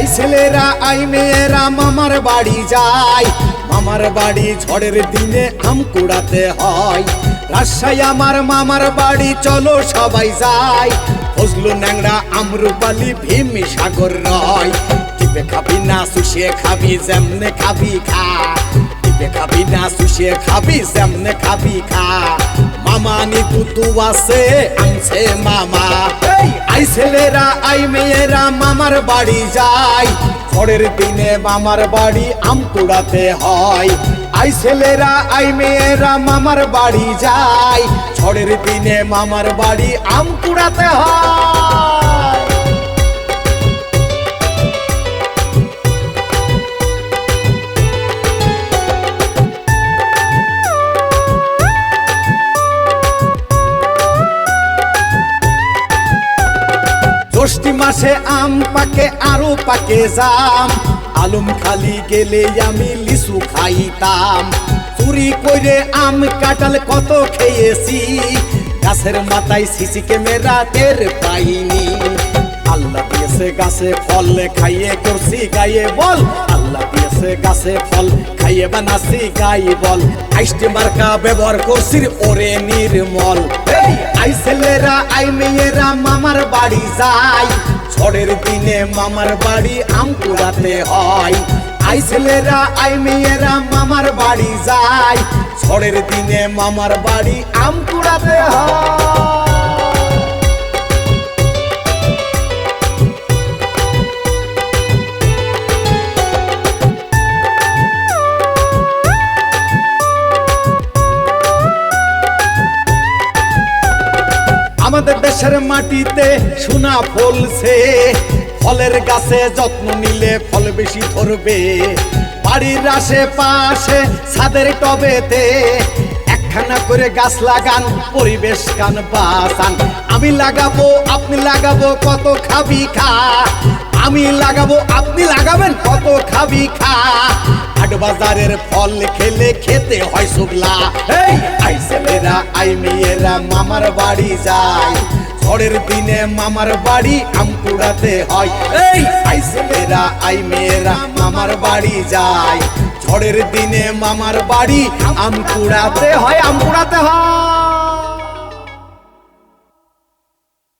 I ছেলেরা, I মেয়েরা, মামার বাড়ি যায় মামার বাড়ি ঝড়ের দিনে আম কুড়াতে হয়। রাজশাহী আমার মামার বাড়ি, চলো সবাই যায় ফজলু ন্যাংরা আমরুপালি, ভীম, সাগর রয়। টিপে খাবি না শুষিয়ে খাবি, যেমনে খাবি খা। টিপে খাবি না শুষিয়ে খাবি, যেমনে খাবি খা। মামা পুতু আছে আনছে মামা। আই ছেলেরা, আই মেয়েরা, মামার বাড়ি যায় ঝড়ের দিনে মামার বাড়ি আম কুড়াতে হয়। আই ছেলেরা, আই মেয়েরা, মামার বাড়ি যায় ঝড়ের দিনে মামার বাড়ি আম কুড়াতে হয়। ষষ্ঠী মাসে আম পাকে, আরও পাকে জাম। আলম খালি গেলে আমি লিচু খাইতাম। চুরি করে আম কাটাল কত খেয়েছি। গাছের মাথায় সিসি ক্যামেরা টের পাইনি। আল্লাহ দিয়েছে গাছে ফল, খাইয়ে করছি গায়ে বল। আল্লাহ দিয়েছে গাছে ফল, খাইয়ে বানাছি গাই বল। আইসটি মার্কা ব্যবহার করছি, ওরে নির্মল। ছেলেরা আই, মেয়েরা মামার বাড়ি যায়। ঝড়ের দিনে মামার বাড়ি আম কুড়াতে হয়। আই ছেলেরা, আই, মেয়েরা মামার বাড়ি যায়। ঝড়ের দিনে মামার বাড়ি আম কুড়াতে হয়। আমাদের দেশের মাটিতে সোনা ফলছে। ফলের গাছে যত্ন নিলে ফল বেশি ধরবে। বাড়ির আশেপাশে ছাদের টবেতে একখানা করে গাছ লাগান, পরিবেশ কান বাঁচান। আমি লাগাবো, আপনি লাগাবো, কত খাবি খা। আমি লাগাবো, আপনি লাগাবেন? কত খাবি খা। হাট বাজারের ফল খেলে খেতে হয় শুকলা। আই ছেলেরা, আই মেয়েরা, মামার বাড়ি যায়। ঝড়ের দিনে মামার বাড়ি আম কুড়াতে হয়। এই, আই ছেলেরা, আই মেয়েরা, মামার বাড়ি যায়। ঝড়ের দিনে মামার বাড়ি আম কুড়াতে হয়, আম কুড়াতে হয়।